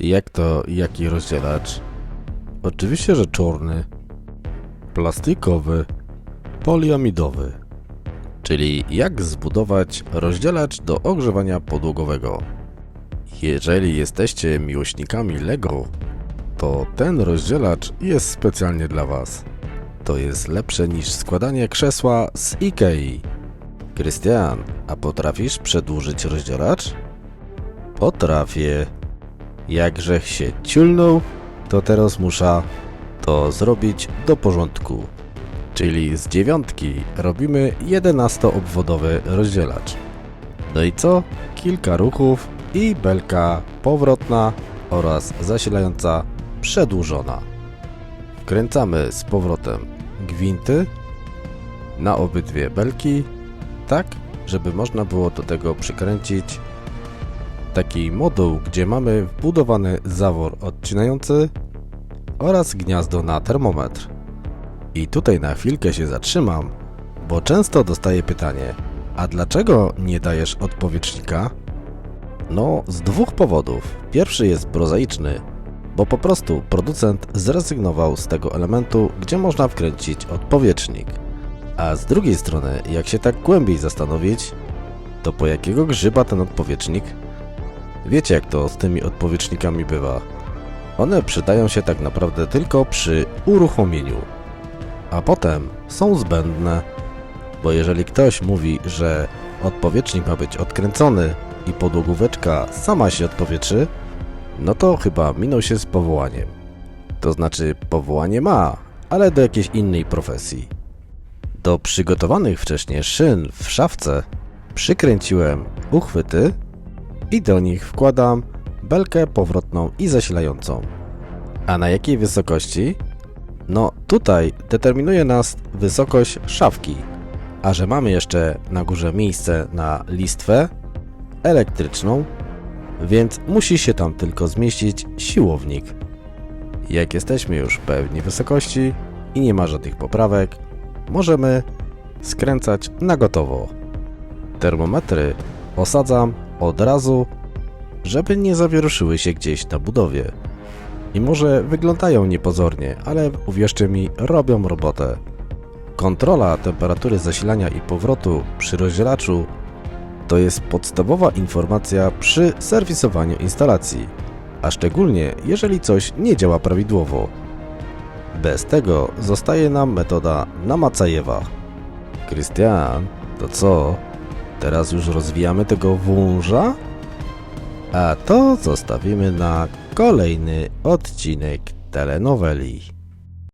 Jak to, jaki rozdzielacz? Oczywiście, że czarny. Plastikowy. Poliamidowy. Czyli jak zbudować rozdzielacz do ogrzewania podłogowego. Jeżeli jesteście miłośnikami Lego, to ten rozdzielacz jest specjalnie dla Was. To jest lepsze niż składanie krzesła z Ikei. Krystian, a potrafisz przedłużyć rozdzielacz? Potrafię. Jakżech się ciulnął, to teraz muszę to zrobić do porządku. Czyli z dziewiątki robimy 11-obwodowy rozdzielacz. No i co? Kilka ruchów i belka powrotna oraz zasilająca przedłużona. Wkręcamy z powrotem gwinty na obydwie belki, tak żeby można było do tego przykręcić taki moduł, gdzie mamy wbudowany zawór odcinający oraz gniazdo na termometr. I tutaj na chwilkę się zatrzymam, bo często dostaję pytanie, a dlaczego nie dajesz odpowietrznika? No, z dwóch powodów. Pierwszy jest prozaiczny, bo po prostu producent zrezygnował z tego elementu, gdzie można wkręcić odpowietrznik. A z drugiej strony, jak się tak głębiej zastanowić, to po jakiego grzyba ten odpowietrznik? Wiecie jak to z tymi odpowietrznikami bywa. One przydają się tak naprawdę tylko przy uruchomieniu, a potem są zbędne, bo jeżeli ktoś mówi, że odpowietrznik ma być odkręcony i podłogóweczka sama się odpowietrzy, no to chyba minął się z powołaniem. To znaczy powołanie ma, ale do jakiejś innej profesji. Do przygotowanych wcześniej szyn w szafce przykręciłem uchwyty i do nich wkładam belkę powrotną i zasilającą. A na jakiej wysokości? No tutaj determinuje nas wysokość szafki, a że mamy jeszcze na górze miejsce na listwę elektryczną, więc musi się tam tylko zmieścić siłownik. Jak jesteśmy już pewni wysokości i nie ma żadnych poprawek, możemy skręcać na gotowo. Termometry osadzam od razu, żeby nie zawieruszyły się gdzieś na budowie. I może wyglądają niepozornie, ale uwierzcie mi, robią robotę. Kontrola temperatury zasilania i powrotu przy rozdzielaczu to jest podstawowa informacja przy serwisowaniu instalacji, a szczególnie jeżeli coś nie działa prawidłowo. Bez tego zostaje nam metoda Namacajewa. Krystian, to co? Teraz już rozwijamy tego wąża? A to zostawimy na kolejny odcinek telenoweli.